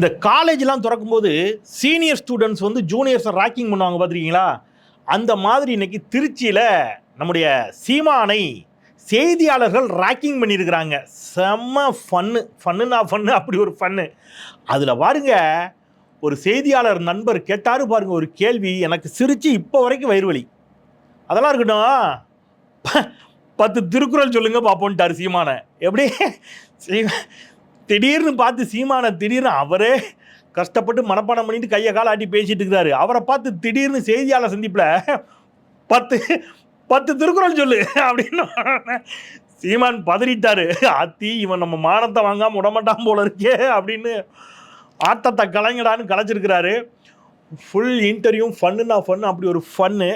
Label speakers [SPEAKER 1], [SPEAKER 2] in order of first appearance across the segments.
[SPEAKER 1] இந்த காலேஜ்லாம் திறக்கும்போது சீனியர் ஸ்டூடெண்ட்ஸ் வந்து ஜூனியர்ஸை ராக்கிங் பண்ணுவாங்க பார்த்துருக்கீங்களா? அந்த மாதிரி இன்னைக்கு திருச்சியில் நம்முடைய சீமானை செய்தியாளர்கள் ராக்கிங் பண்ணியிருக்கிறாங்க. செம்ம ஃபன்னு ஃபன்னுனா ஃபன்னு அப்படி ஒரு ஃபன்னு அதில் பாருங்க ஒரு செய்தியாளர் நண்பர் கேட்டாரு பாருங்க ஒரு கேள்வி எனக்கு சிரிச்சு இப்போ வரைக்கும் வயிறு வலி. அதெல்லாம் இருக்கட்டும். ப- பத்து திருக்குறள் சொல்லுங்க பார்ப்போன்ட்டார் சீமானை. எப்படி? சீ- திடீர்னு பார்த்து சீமானை திடீர்னு அவரே கஷ்டப்பட்டு மனப்பாடம் பண்ணிட்டு கையை கால ஆட்டி பேசிட்டு இருக்கிறாரு அவரை பார்த்து திடீர்னு செய்தியாளர் சந்திப்பில் பத்து பத்து திருக்குறள் சொல்லு அப்படின்னு சீமான் பதறிட்டாரு. அத்தி இவன் நம்ம மானத்தை வாங்காமல் விடமாட்டான் போல இருக்கே அப்படின்னு ஆத்தத்தை கலைஞடான்னு கலைச்சிருக்கிறாரு. ஃபுல் இன்டர்வியூ ஃபன்னுனா ஃபன்னு அப்படி ஒரு ஃபன்னு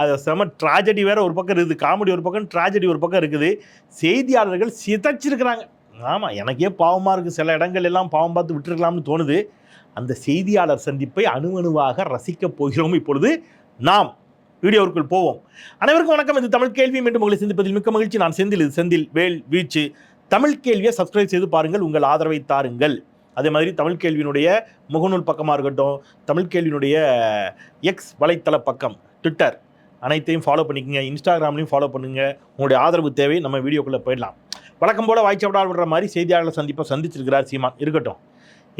[SPEAKER 1] அது செம ட்ராஜடி வேறு ஒரு பக்கம் இருக்குது. காமெடி ஒரு பக்கம் ட்ராஜடி ஒரு பக்கம் இருக்குது. செய்தியாளர்கள் சிதைச்சிருக்கிறாங்க. ஆமாம் எனக்கே பாவமாக இருக்குது சில இடங்கள் எல்லாம் பாவம் பார்த்து விட்டுருக்கலாம்னு தோணுது. அந்த செய்தியாளர் சந்திப்பை அணுவணுவாக ரசிக்கப் போகிறோம் இப்பொழுது நாம். வீடியோவுக்குள் போவோம். அனைவருக்கும் வணக்கம். இது தமிழ் கேள்வி. மீண்டும் உங்களை சந்திப்பதில் மிக்க மகிழ்ச்சி. நான் செந்தில். இது செந்தில் வேல் வீச்சு. தமிழ் கேள்வியை சப்ஸ்கிரைப் செய்து பாருங்கள். உங்கள் ஆதரவை தாருங்கள். அதே மாதிரி தமிழ் கேள்வியினுடைய முகநூல் பக்கமாக இருக்கட்டும் தமிழ் கேள்வியினுடைய எக்ஸ் வலைத்தள பக்கம் ட்விட்டர் அனைத்தையும் ஃபாலோ பண்ணிக்கங்க. இன்ஸ்டாகிராம்லையும் ஃபாலோ பண்ணுங்கள் உங்களுடைய ஆதரவு தேவை. நம்ம வீடியோக்குள்ளே போயிடலாம். வழக்கம் போல் வாய்ச்சப்படால் விடுற மாதிரி செய்தியாளர் சந்திப்பை சந்திச்சிருக்கிறார் சீமான். இருக்கட்டும்.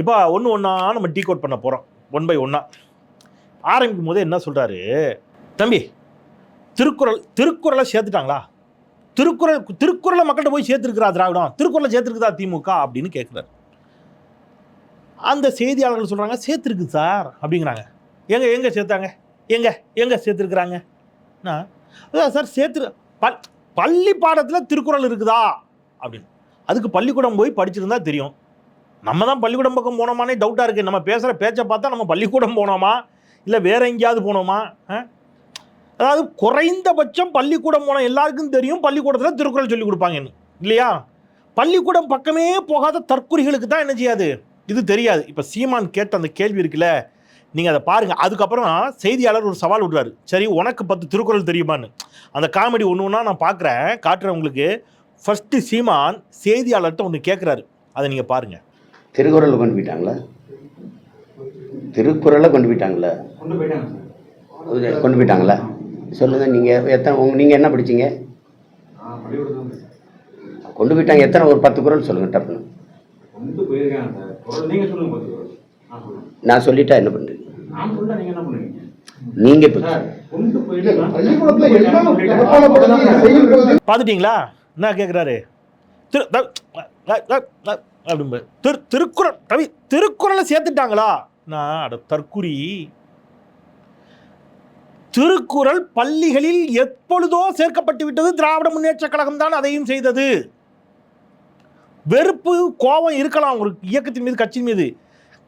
[SPEAKER 1] இப்போ ஒன்று ஒன்றா நம்ம டீ கோட் பண்ண போகிறோம் ஒன் பை ஒன்றா ஆரம்பிக்கும் போது என்ன சொல்கிறாரு தம்பி திருக்குறள் திருக்குறளை சேர்த்துட்டாங்களா? திருக்குறள் திருக்குறளை மக்கள்கிட்ட போய் சேர்த்துருக்கிறா திராவிடம்? திருக்குறளை சேர்த்துருக்குதா திமுக? அப்படின்னு கேட்குறாரு அந்த செய்தியாளர்கள் சொல்கிறாங்க சேர்த்துருக்கு சார். அப்படிங்கிறாங்க. எங்கே எங்கே சேர்த்தாங்க? எங்கே எங்கே சேர்த்துருக்குறாங்க? அதான் சார் சேர்த்து பல் பள்ளி பாடத்தில் திருக்குறள் இருக்குதா? அப்படின்னு. அதுக்கு பள்ளிக்கூடம் போய் படிச்சிருந்தா தெரியும். நம்ம தான் பள்ளிக்கூடம் பக்கம் போனோமானே டவுட்டாக இருக்குது நம்ம பேசுகிற பேச்சை பார்த்தா நம்ம பள்ளிக்கூடம் போனோமா? இல்லை வேற எங்கேயாவது போனோமா? அதாவது குறைந்தபட்சம் பள்ளிக்கூடம் போன எல்லாருக்கும் தெரியும். பள்ளிக்கூடத்தில் திருக்குறள் சொல்லி கொடுப்பாங்கன்னு இல்லையா? பள்ளிக்கூடம் பக்கமே போகாத தற்குறிகளுக்கு தான் என்ன செய்யாது? இது தெரியாது. இப்போ சீமான் கேட்ட அந்த கேள்வி இருக்குல்ல? நீங்கள் அதை பாருங்கள் அதுக்கப்புறம் செய்தியாளர் ஒரு சவால் விடுறாரு. சரி உனக்கு பத்து திருக்குறள் தெரியுமான்னு. அந்த காமெடி ஒன்று ஒன்றா நான் பார்க்குறேன் காட்டுறேன் உங்களுக்கு. ஃபஸ்ட்டு சீமான் செய்தியாளர்கிட்ட ஒன்று கேட்குறாரு அதை நீங்கள் பாருங்கள்
[SPEAKER 2] திருக்குறளை கொண்டு போயிட்டாங்களா? திருக்குறளை கொண்டு போயிட்டாங்களா?
[SPEAKER 3] கொண்டு போயிட்டாங்க சார்.
[SPEAKER 2] அது கொண்டு போயிட்டாங்களா? சொல்லுங்க நீங்க எத்தனை உங்க நீங்க என்ன படிச்சீங்க?
[SPEAKER 3] ஆ பள்ளிக்கூடம் தான் சார்
[SPEAKER 2] கொண்டு போயிட்டாங்க எத்தனை ஒரு பத்து சொல்லுங்க டப்புன்னு
[SPEAKER 3] குரல் நீங்கள் சொல்லுங்க குரல். நான்
[SPEAKER 2] சொல்லிட்டா என்ன
[SPEAKER 3] நீங்கள் பண்ணுவீங்க?
[SPEAKER 2] நீங்க
[SPEAKER 1] பார்த்துட்டீங்களா என்ன கேட்குறாரு திரு த- திரு திருக்குறள் தவி திருக்குறளை சேர்த்துட்டாங்களா? நான் அட தற்குறி. திருக்குறள் பள்ளிகளில் எப்பொழுதோ சேர்க்கப்பட்டு விட்டது. திராவிட முன்னேற்ற கழகம் தான் அதையும் செய்தது. வெறுப்பு கோபம் இருக்கலாம் ஒரு இயக்கத்தின் மீது கட்சியின் மீது.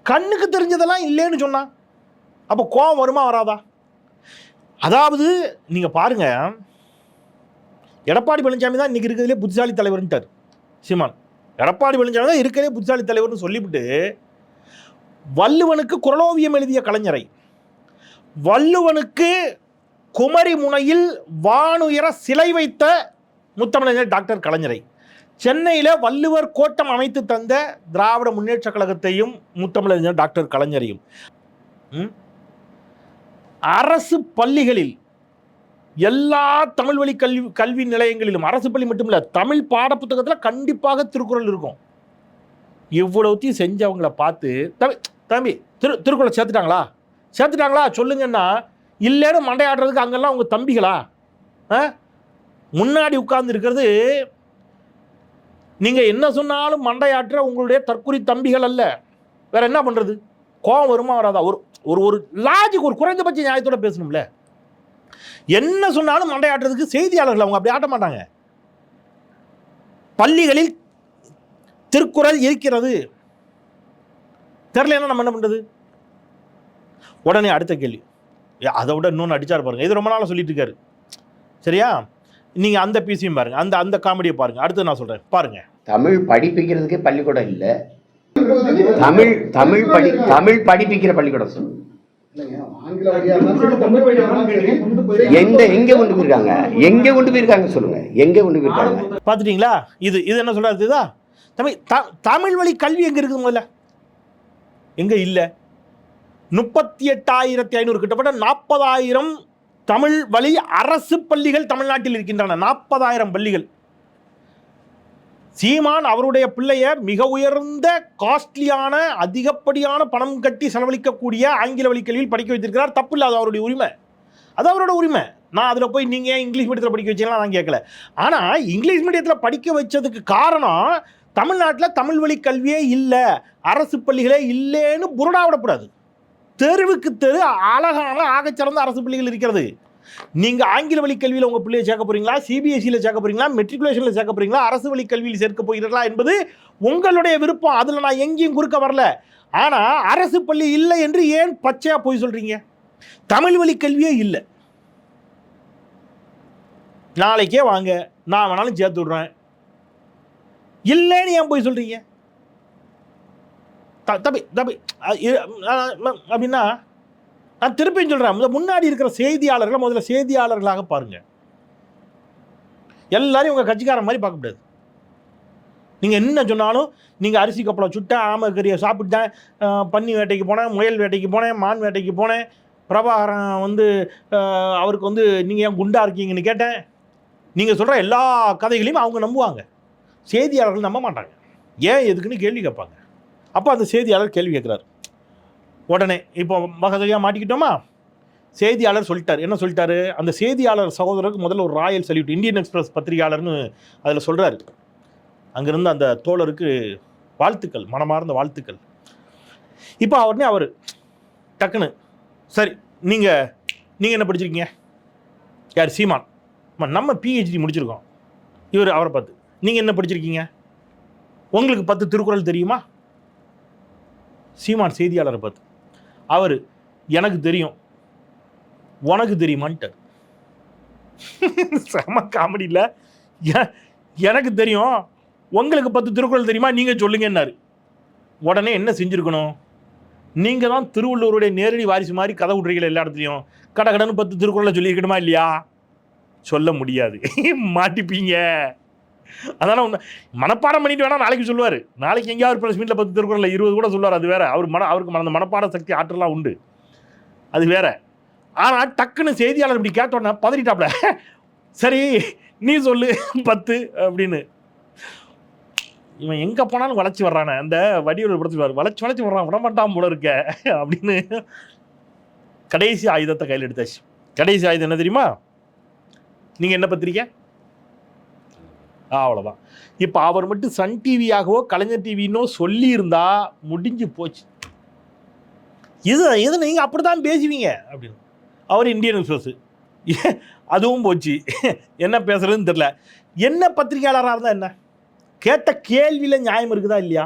[SPEAKER 1] கண்ணுக்கு தெரிஞ்சதெல்லாம் இல்லைன்னு சொன்னான் அப்போ கோபம் வருமா வராதா? அதாவது நீங்கள் பாருங்க எடப்பாடி பழனிசாமி தான் இன்றைக்கி இருக்கிறதுலே புத்திசாலி தலைவர்ன்ட்டார் சீமான் எடப்பாடி பழனிசாமி தான் இருக்கிறதே புத்திசாலி தலைவர்னு சொல்லிவிட்டு வள்ளுவனுக்கு குரலோவியம் எழுதிய கலைஞரை வள்ளுவனுக்கு குமரி முனையில் வானுயர சிலை வைத்த முத்தமிழர் டாக்டர் கலைஞரை சென்னையில் வள்ளுவர் கோட்டம் அமைத்து தந்த திராவிட முன்னேற்ற கழகத்தையும் முத்தமிழறிஞர் டாக்டர் கலைஞரையும் ம்? அரசு பள்ளிகளில் எல்லா தமிழ் வழி கல்வி கல்வி நிலையங்களிலும் அரசு பள்ளி மட்டும் இல்லை தமிழ் பாடப்புத்தகத்தில் கண்டிப்பாக திருக்குறள் இருக்கும். இவ்வளவுத்தையும் செஞ்சவங்கள பார்த்து தம்பி தம்பி திரு திருக்குறளை சேர்த்துட்டாங்களா? சேர்த்துட்டாங்களா? சொல்லுங்கன்னா இல்லைன்னு மண்டையாடுறதுக்கு அங்கெல்லாம் உங்கள் தம்பிகளா? ஆ? முன்னாடி உட்கார்ந்து இருக்கிறது நீங்கள் என்ன சொன்னாலும் மண்டையாற்ற உங்களுடைய தற்குறி தம்பிகள் அல்ல. வேற என்ன பண்ணுறது கோவம் வருமா வராதா? ஒரு ஒரு ஒரு லாஜிக் ஒரு குறைந்தபட்ச நியாயத்தோட பேசணும்ல. என்ன சொன்னாலும் மண்டையாட்டுறதுக்கு செய்தியாளர்கள் அவங்க அப்படி ஆட்ட மாட்டாங்க. பள்ளிகளில் திருக்குறள் இருக்கிறது. தெரிலன்னா நம்ம என்ன பண்ணுறது உடனே அடுத்த கேள்வி. அதை விட இன்னொன்று அடிச்சார் பாருங்க. இது ரொம்ப நாளாக சொல்லிட்டு இருக்காரு. சரியா? நீங்கள் அந்த பீஸையும் பாருங்க. அந்த அந்த காமெடியை பாருங்க. அடுத்து நான் சொல்கிறேன் பாருங்க.
[SPEAKER 2] தமிழ் படிப்பிக்கிறதுக்கே பள்ளிக்கூடம் இல்ல. தமிழ் தமிழ் படி தமிழ் படிப்பிக்கிற பள்ளிக்கூடம்.
[SPEAKER 3] போயிட்டாங்க
[SPEAKER 2] எங்க எங்க கொண்டு போயிருக்காங்க? எங்க கொண்டு போயிருக்காங்க சொல்லுங்க. எங்க கொண்டு போயிருக்காங்க?
[SPEAKER 1] பார்த்துட்டீங்களா? இது இது என்ன சொல்கிறாரு இதா தமிழ் த தமிழ் வழி கல்வி எங்கே இருக்குது முதல்ல? எங்கே இல்லை. முப்பத்தி எட்டாயிரத்தி ஐநூறு கிட்டத்தட்ட நாற்பதாயிரம் தமிழ் வழி அரசு பள்ளிகள் தமிழ்நாட்டில் இருக்கின்றன. நாற்பதாயிரம் பள்ளிகள். சீமான் அவருடைய பிள்ளைய மிக உயர்ந்த காஸ்ட்லியான அதிகப்படியான பணம் கட்டி செலவழிக்கக்கூடிய ஆங்கில வழி கல்வியில் படிக்க வைத்திருக்கிறார். தப்பு இல்லை அது அவருடைய உரிமை. அது அவரோட உரிமை. நான் அதில் போய் நீங்கள் ஏன் இங்கிலீஷ் மீடியத்தில் படிக்க வச்சீங்களா நான் கேட்கல. ஆனால் இங்கிலீஷ் மீடியத்தில் படிக்க வச்சதுக்கு காரணம் தமிழ்நாட்டில் தமிழ் வழி கல்வியே இல்லை அரசு பள்ளிகளே இல்லைன்னு புருடா விடக்கூடாது தெருவுக்கு தெரு அழகான ஆகச்சிறந்த அரசு பள்ளிகள் இருக்கிறது. நீங்கள் ஆங்கில வழி கல்வியில் உங்கள் பிள்ளையை சேர்க்க போறீங்களா? சிபிஎஸ்சியில் சேர்க்க போறீங்களா? மெட்ரிகுலேஷனில் சேர்க்க போறீங்களா? அரசு வழி கல்வியில் சேர்க்க போகிறீர்களா என்பது உங்களுடைய விருப்பம். அதில் நான் எங்கேயும் குறுக்க வரல. ஆனால் அரசு பள்ளி இல்லை என்று ஏன் பச்சையாக போய் சொல்கிறீங்க தமிழ் வழி கல்வியே இல்லை. நாளைக்கே வாங்க. நான் வேணாலும் சேர்த்து விட்றேன். இல்லைன்னு ஏன் போய் சொல்கிறீங்க த தப்பி அப்படின்னா நான் திருப்பியும் சொல்கிறேன் முதல் முன்னாடி இருக்கிற செய்தியாளர்களை முதல்ல செய்தியாளர்களாக பாருங்கள் எல்லாரையும் உங்கள் கட்சிக்காரன் மாதிரி பார்க்க முடியாது. நீங்கள் என்ன சொன்னாலும் நீங்கள் அரிசி கப்பலை சுட்டேன் ஆமை கறியை சாப்பிட்டேன் பன்னி வேட்டைக்கு போனேன் முயல் வேட்டைக்கு போனேன் மான் வேட்டைக்கு போனேன் பிரபாகரன் வந்து அவருக்கு வந்து நீங்கள் ஏன் குண்டா இருக்கீங்கன்னு கேட்டேன்? நீங்கள் சொல்கிற எல்லா கதைகளையும் அவங்க நம்புவாங்க. செய்தியாளர்கள் நம்ப மாட்டாங்க. ஏன் எதுக்குன்னு கேள்வி கேட்பாங்க. அப்போ அந்த செய்தியாளர் கேள்வி கேட்குறாரு. உடனே இப்போ மகதையாக மாட்டிக்கிட்டோமா? செய்தியாளர் சொல்லிட்டார். என்ன சொல்லிட்டாரு? அந்த செய்தியாளர் சகோதரருக்கு முதல்ல ஒரு ராயல் சல்யூட் இந்தியன் எக்ஸ்பிரஸ் பத்திரிகையாளர்னு அதில் சொல்கிறாரு அங்கேருந்து அந்த தோழருக்கு வாழ்த்துக்கள் மனமார்ந்த வாழ்த்துக்கள். இப்போ அவர்னே அவர் டக்குன்னு சரி நீங்கள் நீங்கள் என்ன படிச்சிருக்கீங்க? யார் சீமான். நம்ம பிஹெச்டி முடிச்சிருக்கோம். இவர் அவரை பார்த்து நீங்கள் என்ன படிச்சிருக்கீங்க? உங்களுக்கு பத்து திருக்குறள் தெரியுமா? சீமான் செய்தியாளரை பார்த்து அவர் எனக்கு தெரியும். உனக்கு தெரியுமான்ட்டார் செம காமெடி இல்லை எனக்கு தெரியும். உங்களுக்கு பத்து திருக்குறள் தெரியுமா? நீங்கள் சொல்லுங்கன்னாரு. உடனே என்ன செஞ்சுருக்கணும்? நீங்கள் தான் திருவள்ளுவருடைய நேரடி வாரிசு மாதிரி கதை விட்றீங்களா எல்லா இடத்துலையும் கட கடன்னு பத்து திருக்குறளை சொல்லியிருக்கணுமா இல்லையா? சொல்ல முடியாது. மாட்டிப்பீங்க. அதான ஒன்று மனப்பாடம் பண்ணிட்டு வேணா நாளைக்கு சொல்லுவார். நாளைக்கு எங்கேயாவது ப்ரெஸ் மீட்டில் பத்து திருக்குறள் இருபது கூட சொல்லுவார் அது வேற. அவர் மன அவருக்கு அந்த மனப்பாட சக்தி ஆற்றலாம் உண்டு. அது வேற. ஆனால் டக்குன்னு செய்தியாளர் இப்படி கேட்டோன்னே பதறிட்டாப்ல. சரி நீ சொல்லு பத்து அப்படின்னு. இவன் எங்கே போனாலும் வளைச்சி வர்றானே. அந்த வடிவில் படுத்துவார் வளைச்சி வளைச்சி வர்றான். விடமாட்டான் போல இருக்க அப்படின்னு கடைசி ஆயுதத்தை கையில் எடுத்தாச்சு. கடைசி ஆயுதம் என்ன தெரியுமா? நீங்கள் என்ன பத்திரிக்கை? அவ்வளோதான் இப்போ அவர் மட்டும் சன் டிவியாகவோ கலைஞர் டிவினோ சொல்லியிருந்தா முடிஞ்சு போச்சு. இது இது நீங்கள் அப்படி தான் பேசுவீங்க அப்படின்னு. அவர் இந்தியன் எக்ஸ்பிரஸ் அதுவும் போச்சு. என்ன பேசுறதுன்னு தெரில என்ன பத்திரிகையாளராக இருந்தால் என்ன? கேட்ட கேள்வியில் நியாயம் இருக்குதா இல்லையா?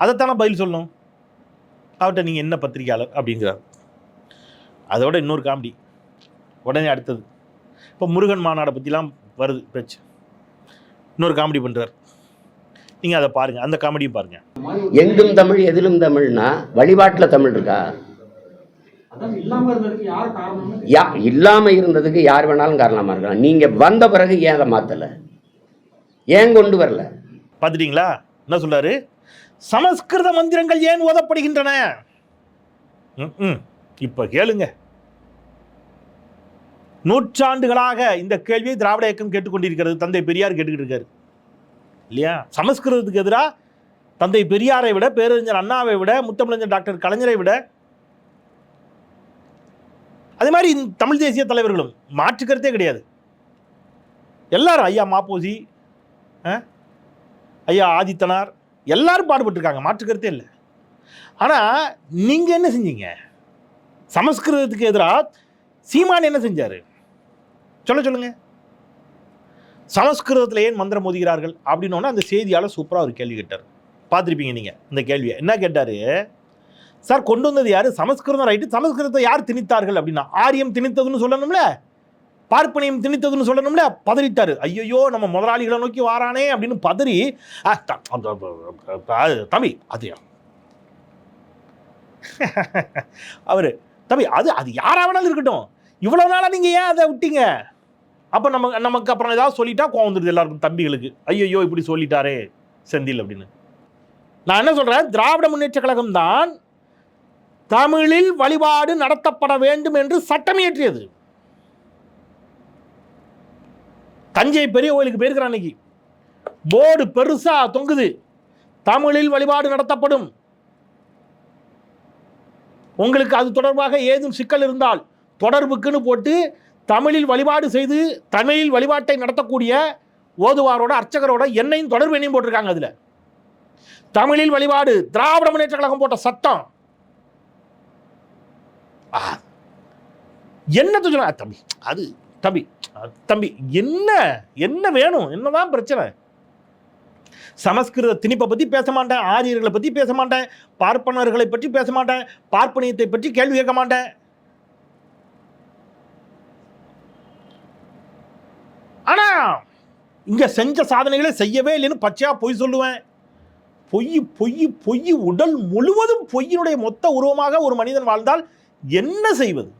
[SPEAKER 1] அதைத்தானே பதில் சொல்லணும். அவர்கிட்ட நீங்கள் என்ன பத்திரிகையாளர் அப்படிங்கிறார். அதோட இன்னொரு காமெடி உடனே அடுத்தது. இப்போ முருகன் மாநாடை பற்றிலாம் வருது பேச்சு இன்னொரு காமெடி பண்ணுறார் நீங்கள் அதை பாருங்கள் அந்த காமெடியும் பாருங்கள்
[SPEAKER 2] எங்கும் தமிழ் எதிலும் தமிழ்னா வழிபாட்டுல தமிழ் இருக்கா?
[SPEAKER 3] அதான் இல்லாம இருந்ததுக்கு யார் காரணம்னு
[SPEAKER 2] யா இல்லாம இருந்ததுக்கு யார் வேணாலும் காரணமா இருக்கலாம். நீங்க வந்த பிறகு ஏன் அதை மாத்தல? ஏன் கொண்டு வரல?
[SPEAKER 1] பார்த்துட்டீங்களா? என்ன சொல்றாரு? சமஸ்கிருத மந்திரங்கள் ஏன் ஓதப்படுகின்றன? ம். இப்போ கேளுங்க. நூற்றாண்டுகளாக இந்த கேள்வியை திராவிட இயக்கம் கேட்டுக்கொண்டிருக்கிறது. தந்தை பெரியார் கேட்டுக்கிட்டு இருக்காரு இல்லையா? சமஸ்கிருதத்துக்கு எதிராக தந்தை பெரியாரை விட பேரறிஞர் அண்ணாவை விட முத்தமிழஞ்சர் டாக்டர் கலைஞரை விட அதே மாதிரி தமிழ் தேசிய தலைவர்களும் மாற்று கருத்தே கிடையாது. எல்லாரும் ஐயா மாப்போசி ஆ? ஐயா ஆதித்தனார் எல்லாரும் பாடுபட்டிருக்காங்க. மாற்று கருத்தே இல்லை. ஆனால் நீங்கள் என்ன செஞ்சீங்க? சமஸ்கிருதத்துக்கு எதிராக சீமான் என்ன செஞ்சார்? சொல்ல சொல்லுங்க. சமஸ்கிருதத்தில் ஏன் மந்திரம் மோதுகிறார்கள்? அப்படின்னு அந்த செய்தியாளர் சூப்பராக ஒரு கேள்வி கேட்டார். பார்த்துருப்பீங்க நீங்கள் இந்த கேள்வியை. என்ன கேட்டார்? சார் கொண்டு வந்தது யார்? சமஸ்கிருதம் ரைட்டு சமஸ்கிருதத்தை யார் திணித்தார்கள்? அப்படின்னா ஆரியம் திணித்ததுன்னு சொல்லணும்ல? பார்ப்பனியம் திணித்ததுன்னு சொல்லணும்ல? பதறிட்டார். ஐயோ நம்ம முதலாளிகளை நோக்கி வாரானே அப்படின்னு பதறி அந்த- தம்பி அது அவர் தம்பி அது அது யாராக வேணாலும் இருக்கட்டும். இவ்வளோ நாளாக நீங்கள் ஏன் அதை விட்டீங்க? அப்ப நம்ம நமக்கு அப்புறம் ஏதாவது சொல்லிட்டா கோவம் வந்துடுது எல்லாருக்கும் தம்பிகளுக்கு. ஐயோ இப்படி சொல்லிட்டாரே செந்தில் அப்படின்னு. நான் என்ன சொல்றேன்? திராவிட முன்னேற்ற கழகம் தான் தமிழில் வழிபாடு நடத்தப்பட வேண்டும் என்று சட்டம் இயற்றியது. தஞ்சை பெரிய கோயிலுக்கு போயிருக்கிறான் அன்னைக்கு. போர்டு பெருசா தொங்குது. தமிழில் வழிபாடு நடத்தப்படும். உங்களுக்கு அது தொடர்பாக ஏதும் சிக்கல் இருந்தால் தொடர்புக்குன்னு போட்டு தமிழில் வழிபாடு செய்து தமிழில் வழிபாட்டை நடத்தக்கூடிய ஓதுவாரோட அர்ச்சகரோட என்னையும் தொடர்பு எண்ணையும் போட்டிருக்காங்க அதில். தமிழில் வழிபாடு திராவிட முன்னேற்ற கழகம் போட்ட சட்டம். ஆ, என்னத்த சொல்ல தம்பி அது. தம்பி தம்பி என்ன என்ன வேணும்? என்னதான் பிரச்சனை? சமஸ்கிருத திணிப்பை பற்றி பேச மாட்டேன் ஆரியர்களை பற்றி பேச மாட்டேன் பார்ப்பனர்களை பற்றி பேச மாட்டேன் பார்ப்பனியத்தை பற்றி கேள்வி கேட்க மாட்டேன். ஆனால் இங்கே செஞ்ச சாதனைகளை செய்யவே இல்லைன்னு பச்சையாக பொய் சொல்லுவேன். பொய் பொய் பொய் உடல் முழுவதும் பொய்யினுடைய மொத்த உருவமாக ஒரு மனிதன் வாழ்ந்தால் என்ன செய்வது?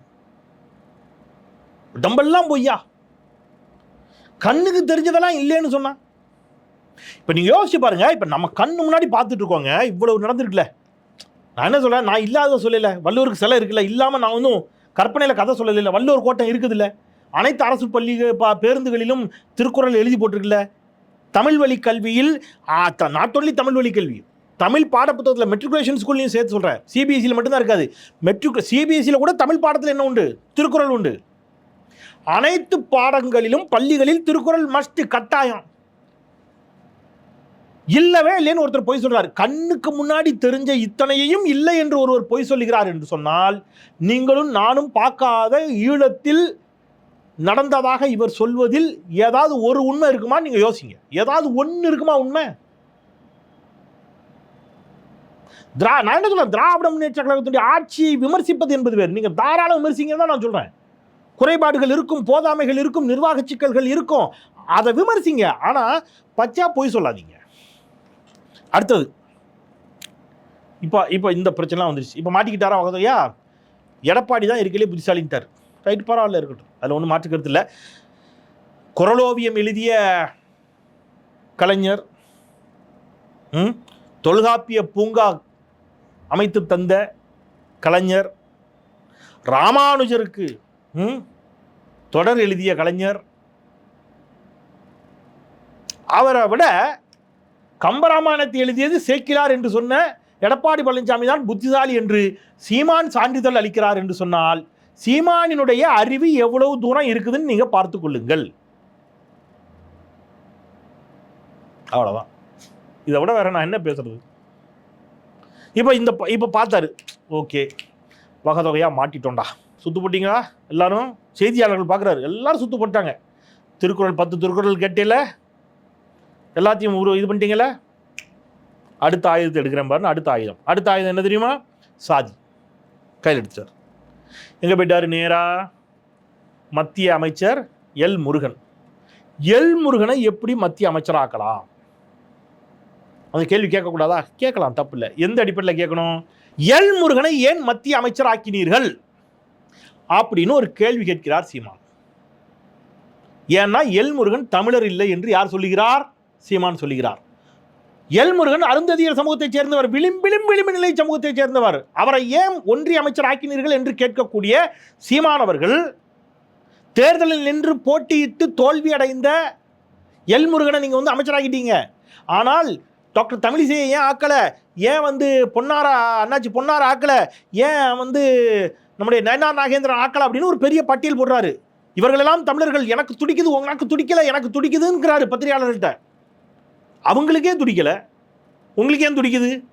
[SPEAKER 1] உடம்பெல்லாம் பொய்யா? கண்ணுக்கு தெரிஞ்சதெல்லாம் இல்லைன்னு சொன்னான் இப்போ நீங்கள் யோசிச்சு பாருங்கள் இப்போ நம்ம கண்ணு முன்னாடி பார்த்துட்டு இருக்கோங்க இவ்வளவு நடந்திருக்குல்ல நான் என்ன சொல்கிறேன் நான் இல்லாத சொல்லலை வள்ளுவருக்கு சிலை இருக்குல்ல இல்லாமல் நான் ஒன்றும் கற்பனையில் கதை சொல்லலை வள்ளுவர் கோட்டம் இருக்குதுல்ல. அனைத்து அரசு பள்ளி பேருந்துகளிலும் திருக்குறள் எழுதி போட்டிருக்குல்ல? தமிழ் வழி கல்வியில் நாட் ஒன்லி தமிழ் வழி கல்வி. தமிழ் பாடப்புத்தகத்தில் மெட்ரிகுலேஷன் ஸ்கூல்லையும் சேர்த்து சொல்கிறேன் சிபிஎஸ்சியில் மட்டும்தான் இருக்காது. மெட்ரிகு சிபிஎஸ்சியில் கூட தமிழ் பாடத்தில் என்ன உண்டு? திருக்குறள் உண்டு. அனைத்து பாடங்களிலும் பள்ளிகளில் திருக்குறள் மஸ்ட் கட்டாயம். இல்லவே இல்லைன்னு ஒருத்தர் பொய் சொல்கிறார் கண்ணுக்கு முன்னாடி தெரிஞ்ச இத்தனையையும் இல்லை என்று ஒருவர் பொய் சொல்லுகிறார் என்று சொன்னால் நீங்களும் நானும் பார்க்காத ஈழத்தில் நடந்ததாக இவர் சொல்வதில் ஏதாவது ஒரு உண்மை இருக்குமா? நீங்க யோசிங்க. ஏதாவது ஒன்று இருக்குமா உண்மை? திரா நான் என்ன சொல்றேன்? திராவிட முன்னேற்ற கழகத்துடைய ஆட்சியை விமர்சிப்பது என்பது வேறு. நீங்க தாராளம் விமர்சிங்க தான் நான் சொல்றேன். குறைபாடுகள் இருக்கும் போதாமைகள் இருக்கும் நிர்வாக சிக்கல்கள் இருக்கும். அதை விமர்சிங்க. ஆனா பச்சா பொய் சொல்லாதீங்க. அடுத்தது. இப்போ இப்போ இந்த பிரச்சனைலாம் வந்துருச்சு. இப்போ மாட்டிக்கிட்டாரா ஐயா எடப்பாடி தான் இருக்கலே புத்திசாலின்ட்டார். ரைட் பரவாயில்ல இருக்கட்டும். அதில் ஒன்றும் மாற்றுக்கிறது இல்லை. குரலோவியம் எழுதிய கலைஞர் ம், தொல்காப்பிய பூங்கா அமைத்து தந்த கலைஞர் ராமானுஜருக்கு ம், தொடர் எழுதிய கலைஞர் அவரை விட கம்பராமாயணத்தை எழுதியது சேக்கிலார் என்று சொன்ன எடப்பாடி பழனிசாமி தான் புத்திசாலி என்று சீமான் சான்றிதழ் அளிக்கிறார் என்று சொன்னால் சீமானினுடைய அறிவு எவ்வளவு தூரம் இருக்குதுன்னு நீங்கள் பார்த்து கொள்ளுங்கள். அவ்வளவுதான். இதை விட வேற நான் என்ன பேசுறது? இப்போ இந்த இப்போ பார்த்தாரு. ஓகே. வகதொகையா மாட்டிட்டோம்டா. சுத்து போட்டீங்களா? எல்லாரும்? செய்தியாளர்கள் பார்க்குறாரு எல்லாரும் சுத்து போட்டாங்க. திருக்குறள் பத்து திருக்குறள் கேட்டில. எல்லாத்தையும் ஒரு இது பண்ணிட்டீங்களே அடுத்த ஆயுதத்தை எடுக்கிறேன் பாருன்னு அடுத்த ஆயுதம். அடுத்த ஆயுதம் என்ன தெரியுமா? சாதி. கையில் எடுத்துட்டார். எங்கே போயிட்டார் நேரா? மத்திய அமைச்சர் எல் முருகன். எல் முருகனை எப்படி மத்திய அமைச்சராக்கலாம்? அந்த கேள்வி கேட்கக்கூடாதா? கேட்கலாம் தப்பு இல்லை. எந்த அடிப்படையில் கேட்கணும்? எல் முருகனை ஏன் மத்திய அமைச்சர் ஆக்கினீர்கள் அப்படின்னு ஒரு கேள்வி கேட்கிறார் சீமான். ஏன்னா எல் முருகன் தமிழர் இல்லை என்று யார் சொல்லுகிறார்? சீமான் சொல்லுகிறார். எல்முருகன் அருந்ததியர் சமூகத்தைச் சேர்ந்தவர் விளிம்பிலும் விளிம்பு நிலை சமூகத்தைச் சேர்ந்தவர். அவரை ஏன் ஒன்றிய அமைச்சர் ஆக்கினீர்கள் என்று கேட்கக்கூடிய சீமானவர்கள் தேர்தலில் நின்று போட்டியிட்டு தோல்வி அடைந்த எல்முருகனை நீங்கள் வந்து அமைச்சராகிட்டீங்க ஆனால் டாக்டர் தமிழிசையை ஏன் ஆக்கலை? ஏன் வந்து பொன்னாரா அண்ணாச்சி பொன்னாரா ஆக்கலை? ஏன் வந்து நம்முடைய நயனார் நாகேந்திரன் ஆக்கலை அப்படின்னு ஒரு பெரிய பட்டியல் போடுறாரு. இவர்களெல்லாம் தமிழர்கள் எனக்கு துடிக்குது உனக்கு துடிக்கல எனக்கு துடிக்குதுங்கிறாரு பத்திரிகையாளர்கள்ட்ட. அவங்களுக்கே துடிக்கல. உங்களுக்கு ஏன் துடிக்குது?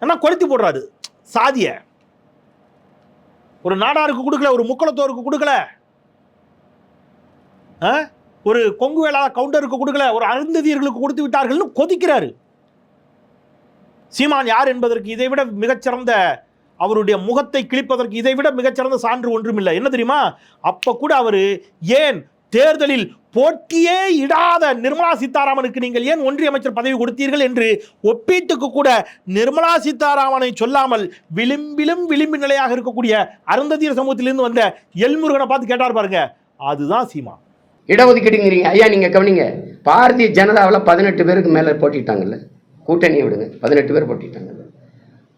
[SPEAKER 1] ஏன்னா கொளுத்தி போடுறாரு. சாதிய. ஒரு நாடாருக்கு கொடுக்கல ஒரு முக்களத்தோருக்கு கொடுக்கல. ஆ? ஒரு கொங்கு வேளா கவுண்டருக்கு கொடுக்கல ஒரு அருந்ததியர்களுக்கு கொடுத்து விட்டார்கள்னு கொதிக்கிறாரு. சீமான் யார் என்பதற்கு இதை விட மிகச்சிறந்த அவருடைய முகத்தை கிழிப்பதற்கு இதை விட மிகச்சிறந்த சான்று ஒன்றும் இல்லை என்ன தெரியுமா? அப்ப கூட அவரு ஏன் தேர்தலில் போட்டியே இடாத நிர்மலா சீதாராமனுக்கு நீங்கள் ஏன் ஒன்றிய அமைச்சர் பதவி கொடுத்தீர்கள் என்று ஒப்பீட்டுக்கு கூட நிர்மலா சீதாராமனை சொல்லாமல் விளிம்பிலும் விளிம்பு நிலையாக இருக்கக்கூடிய அருந்ததியர் சமூகத்திலிருந்து வந்த எல்முருகனை பார்த்து கேட்டார் பாருங்க. அதுதான் சீமா.
[SPEAKER 2] இடஒதுக்கீடுங்கிறீங்க. ஐயா நீங்கள் கவனிங்க. பாரதிய ஜனதாவில் பதினெட்டு பேருக்கு மேலே போட்டிட்டாங்கல்ல. கூட்டணியை விடுங்க. பதினெட்டு பேர் போட்டிட்டாங்கல்ல.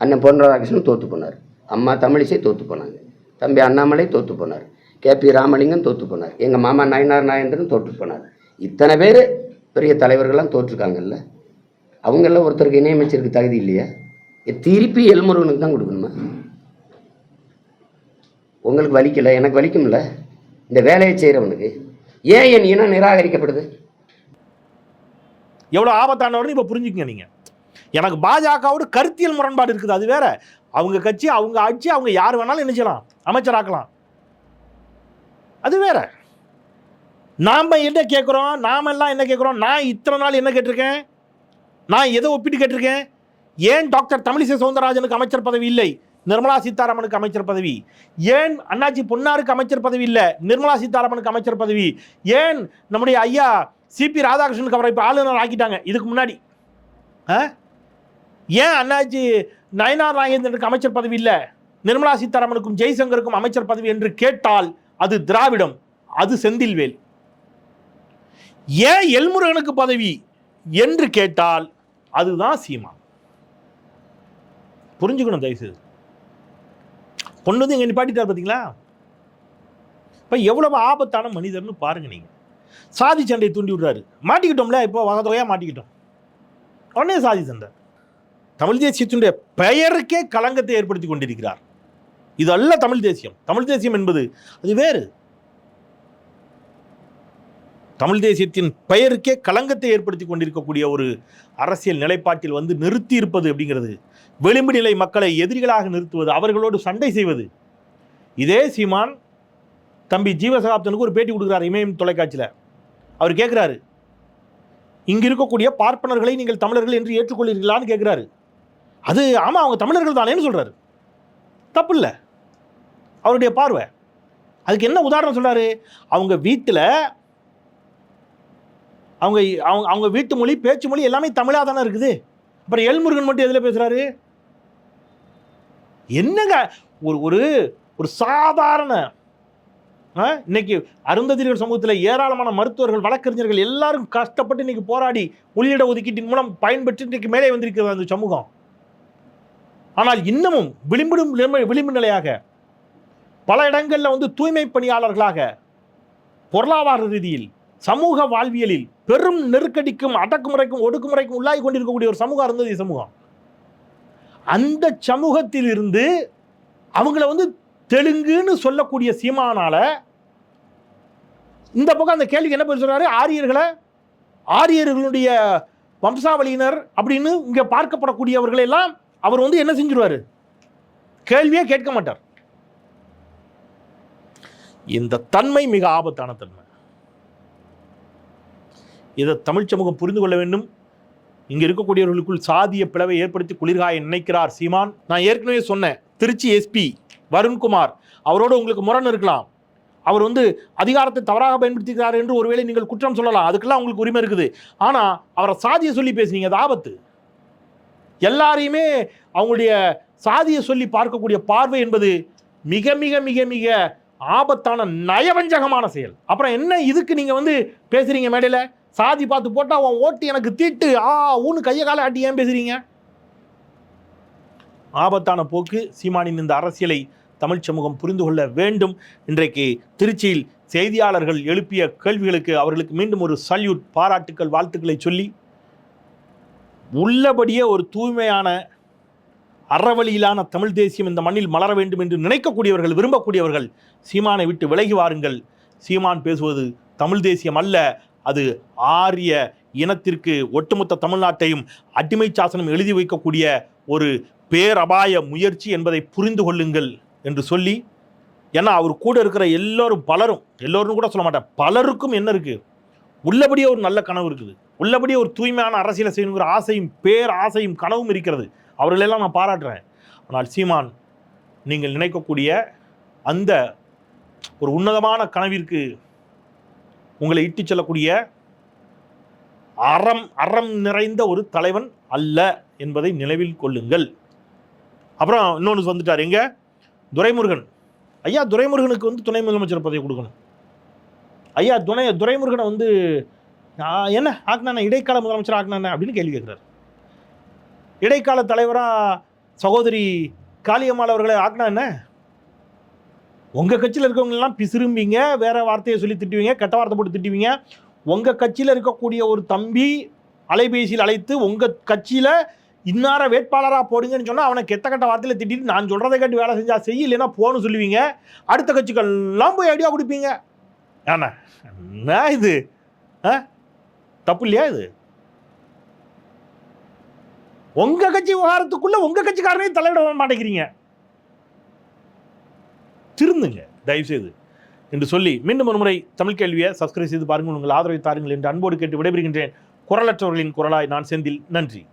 [SPEAKER 2] அண்ணன் பொன் ராதாகிருஷ்ணன் தோற்று போனார். அம்மா தமிழிசை தோற்று போனாங்க. தம்பி அண்ணாமலை தோற்று போனார். கே பி ராமலிங்கம் தோற்று போனார். எங்கள் மாமா நயனார் நாயந்திரன் தோற்று போனார். இத்தனை பேர் பெரிய தலைவர்கள்லாம் தோற்றுருக்காங்கல்ல? அவங்கெல்லாம் ஒருத்தருக்கு இணையமைச்சருக்கு தகுதி இல்லையா? திருப்பி எல்முருகனுக்கு தான் கொடுக்கணுமா? உங்களுக்கு வலிக்கல? எனக்கு வலிக்கும்ல? இந்த வேலையை செய்கிறவனுக்கு ஏன் என் இனம் நிராகரிக்கப்படுது?
[SPEAKER 1] எவ்வளோ ஆபத்தானவர்னு இப்போ புரிஞ்சுக்கங்க நீங்கள் எனக்கு பாஜகவோட கருத்தியல் முரண்பாடு இருக்குது அது வேற. அவங்க கட்சி அவங்க ஆட்சி அவங்க யார் வேணாலும் என்ன செய்யலாம்? அமைச்சராக்கலாம். அது வேற. நாம் என்ன கேட்குறோம் நாமெல்லாம் என்ன கேட்குறோம் நான் இத்தனை நாள் என்ன கேட்டிருக்கேன்? நான் எதை ஒப்பிட்டு கேட்டிருக்கேன்? ஏன் டாக்டர் தமிழிசை சவுந்தரராஜனுக்கு அமைச்சர் பதவி இல்லை? நிர்மலா சீதாராமனுக்கு அமைச்சர் பதவி. ஏன் அண்ணாச்சி பொன்னாருக்கு அமைச்சர் பதவி இல்லை? நிர்மலா சீதாராமனுக்கு அமைச்சர் பதவி. ஏன் நம்முடைய ஐயா சிபி ராதாகிருஷ்ணனுக்கு அவரை இப்போ ஆளுநர் ஆக்கிட்டாங்க? இதுக்கு முன்னாடி. ஆ? ஏன் அண்ணாச்சி நயனார் நாகேந்திரனுக்கு அமைச்சர் பதவி இல்லை? நிர்மலா சீதாராமனுக்கும் ஜெய்சங்கருக்கும் அமைச்சர் பதவி என்று கேட்டால் அது திராவிடம் அது செந்தில்வேல் ஏன் எல்முருகனுக்கு பதவி என்று கேட்டால் அதுதான் சீமா புரிஞ்சுக்கணும் தயவுசெய்து. கொண்டு வந்து இங்கே நிப்பாட்டிட்டார் பார்த்தீங்களா இப்போ எவ்வளவு ஆபத்தான மனிதர்னு பாருங்க நீங்கள் சாதி சண்டையை தூண்டி விடுறாரு. மாட்டிக்கிட்டோம்ல இப்போ வகத்தொகையாக மாட்டிக்கிட்டோம். உடனே சாதி சண்டை. தமிழ் தேசியத்தினுடைய பெயருக்கே களங்கத்தை ஏற்படுத்தி கொண்டிருக்கிறார். இது அல்ல தமிழ் தேசியம். தமிழ் தேசியம் என்பது அது வேறு. தமிழ் தேசியத்தின் பெயருக்கே களங்கத்தை ஏற்படுத்தி கொண்டிருக்கக்கூடிய ஒரு அரசியல் நிலைப்பாட்டில் வந்து நிறுத்தி இருப்பது அப்படிங்கிறது. விளிம்பு நிலை மக்களை எதிரிகளாக நிறுத்துவது அவர்களோடு சண்டை செய்வது. இதே சீமான் தம்பி ஜீவசகாப்தனுக்கு ஒரு பேட்டி கொடுக்குறாரு இமயம் தொலைக்காட்சியில். அவர் கேட்குறாரு இங்க இருக்கக்கூடிய பார்ப்பனர்களை நீங்கள் தமிழர்கள் என்று ஏற்றுக்கொள்கிறீர்களான்னு கேட்குறாரு. அது ஆமாம் அவங்க தமிழர்கள் தானேன்னு சொல்கிறாரு தப்பு இல்லை. அவருடைய பார்வை. அதுக்கு என்ன உதாரணம் சொல்றாரு? அவங்க வீட்டில் அவங்க அவங்க அவங்க வீட்டு மொழி பேச்சு மொழி எல்லாமே தமிழாக தானே இருக்குது. அப்புறம் எல்முருகன் மட்டும் எதில் பேசுகிறாரு என்னங்க? ஒரு ஒரு ஒரு சாதாரண இன்னைக்கு அருந்ததியர் சமூகத்தில் ஏராளமான மருத்துவர்கள் வழக்கறிஞர்கள் எல்லாரும் கஷ்டப்பட்டு இன்னைக்கு போராடி உள்ளிட ஒதுக்கீட்டின் மூலம் பயன்பெற்று இன்னைக்கு மேலே வந்திருக்கிறது அந்த சமூகம். ஆனால் இன்னமும் விளிம்பிடும் விளிம்பு நிலையாக பல இடங்களில் வந்து தூய்மை பணியாளர்களாக பொருளாதார ரீதியில் சமூக வாழ்வியலில் பெரும் நெருக்கடிக்கும் அடக்குமுறைக்கும் ஒடுக்குமுறைக்கும் உள்ளாகி கொண்டிருக்கக்கூடிய ஒரு சமூகம் இருந்தது சமூகம். அந்த சமூகத்தில் இருந்து அவங்கள வந்து தெலுங்குன்னு சொல்லக்கூடிய சீமானால இந்த பக்கம் அந்த கேள்விக்கு என்ன பதில் சொல்றாரு? ஆரியர்களை ஆரியர்களுடைய வம்சாவளியினர் அப்படின்னு இங்கே பார்க்கப்படக்கூடியவர்களெல்லாம் அவர் வந்து என்ன செஞ்சிருவார்? கேள்வியே கேட்க மாட்டார். இந்த தன்மை மிக ஆபத்தான தன்மை. இதை தமிழ் சமூகம் புரிந்து கொள்ள வேண்டும். இங்கே இருக்கக்கூடியவர்களுக்குள் சாதிய பிளவை ஏற்படுத்தி குளிர்காய நினைக்கிறார் சீமான். நான் ஏற்கனவே சொன்னேன் திருச்சி எஸ்பி வருண்குமார் அவரோட உங்களுக்கு முரண் இருக்கலாம். அவர் வந்து அதிகாரத்தை தவறாக பயன்படுத்துகிறார் என்று ஒருவேளை நீங்கள் குற்றம் சொல்லலாம். அதுக்கெல்லாம் உங்களுக்கு உரிமை இருக்குது. ஆனால் அவரை சாதியை சொல்லி பேசுனீங்க அது ஆபத்து. எல்லாரையுமே அவங்களுடைய சாதியை சொல்லி பார்க்கக்கூடிய பார்வை என்பது மிக மிக மிக மிக ஆபத்தான நயவஞ்சகமான செயல். அப்புறம் என்ன இதுக்கு நீங்கள் வந்து பேசுகிறீங்க மேடையில்? சாதி பார்த்து போட்டால் அவன் ஓட்டு எனக்கு தீட்டு. ஆ ஊன்னு கையை காலை ஆட்டி ஏன் பேசுகிறீங்க ஆபத்தான போக்கு சீமானின் இந்த அரசியலை தமிழ் சமூகம் புரிந்து கொள்ள வேண்டும். இன்றைக்கு திருச்சியில் செய்தியாளர்கள் எழுப்பிய கேள்விகளுக்கு அவர்களுக்கு மீண்டும் ஒரு சல்யூட் பாராட்டுக்கள் வாழ்த்துக்களை சொல்லி உள்ளபடியே ஒரு தூய்மையான அறவழியிலான தமிழ் தேசியம் இந்த மண்ணில் மலர வேண்டும் என்று நினைக்கக்கூடியவர்கள் விரும்பக்கூடியவர்கள் சீமானை விட்டு விலகி வாருங்கள். சீமான் பேசுவது தமிழ் தேசியம் அல்ல அது ஆரிய இனத்திற்கு ஒட்டுமொத்த தமிழ்நாட்டையும் அடிமை சாசனம் எழுதி வைக்கக்கூடிய ஒரு பேரபாய முயற்சி என்பதை புரிந்து கொள்ளுங்கள் என்று சொல்லி ஏன்னா அவர் கூட இருக்கிற எல்லோரும் பலரும் எல்லோரும் கூட சொல்ல மாட்டேன் பலருக்கும் என்ன இருக்குது உள்ளபடியே ஒரு நல்ல கனவு இருக்குது. உள்ளபடியே ஒரு தூய்மையான அரசியலை செய்யணுங்கிற ஆசையும் பேர் ஆசையும் கனவும் இருக்கிறது. அவர்களெல்லாம் நான் பாராட்டுறேன். ஆனால் சீமான் நீங்கள் நினைக்கக்கூடிய அந்த ஒரு உன்னதமான கனவிற்கு உங்களை இட்டுச் செல்லக்கூடிய அறம் அறம் நிறைந்த ஒரு தலைவன் அல்ல என்பதை நினைவில் கொள்ளுங்கள். அப்புறம் இன்னொன்று வந்துட்டார் எங்க? துரைமுருகன். ஐயா துரைமுருகனுக்கு வந்து துணை முதலமைச்சர் பதவி கொடுக்கணும். ஐயா துணை துரைமுருகனை வந்து என்ன ஆக்குனானே இடைக்கால முதலமைச்சர் ஆக்குனானே அப்படின்னு கேள்வி கேட்குறாரு. இடைக்கால தலைவராக சகோதரி காளியம்மாள் அவர்களை ஆக்கினா என்ன? உங்கள் கட்சியில் இருக்கவங்கெல்லாம் பிசிரும்பிங்க வேறு வார்த்தையை சொல்லி திட்டுவீங்க கெட்ட வார்த்தை போட்டு திட்டுவீங்க. உங்கள் கட்சியில் இருக்கக்கூடிய ஒரு தம்பி அலைபேசியில் அழைத்து உங்கள் கட்சியில் இன்னார வேட்பாளராக போடுங்கன்னு சொன்னால் அவனை கெட்ட கெட்ட வார்த்தையில் திட்டிட்டு நான் சொல்கிறதை கேட்டு வேலை செஞ்சால் செய்ய இல்லைன்னா போன்னு சொல்லுவீங்க. அடுத்த கட்சிக்கெல்லாம் போய் ஐடியா கொடுப்பீங்க. ஏண்ணா என்ன இது? ஆ? தப்பு இல்லையா இது? உங்க கட்சி விவகாரத்துக்குள்ள உங்க கட்சிக்காரனையும் தலையிட மாட்டேங்கிறீங்க. திருந்துங்க தயவு செய்து என்று சொல்லி மீண்டும் ஒரு முறை தமிழ் கேள்வியை சப்ஸ்கிரைப் செய்து பாருங்கள் உங்கள் ஆதரவை தாருங்கள் என்று அன்போடு கேட்டு விடைபெறுகின்றேன். குரலற்றவர்களின் குரலாய் நான் செந்தில் நன்றி.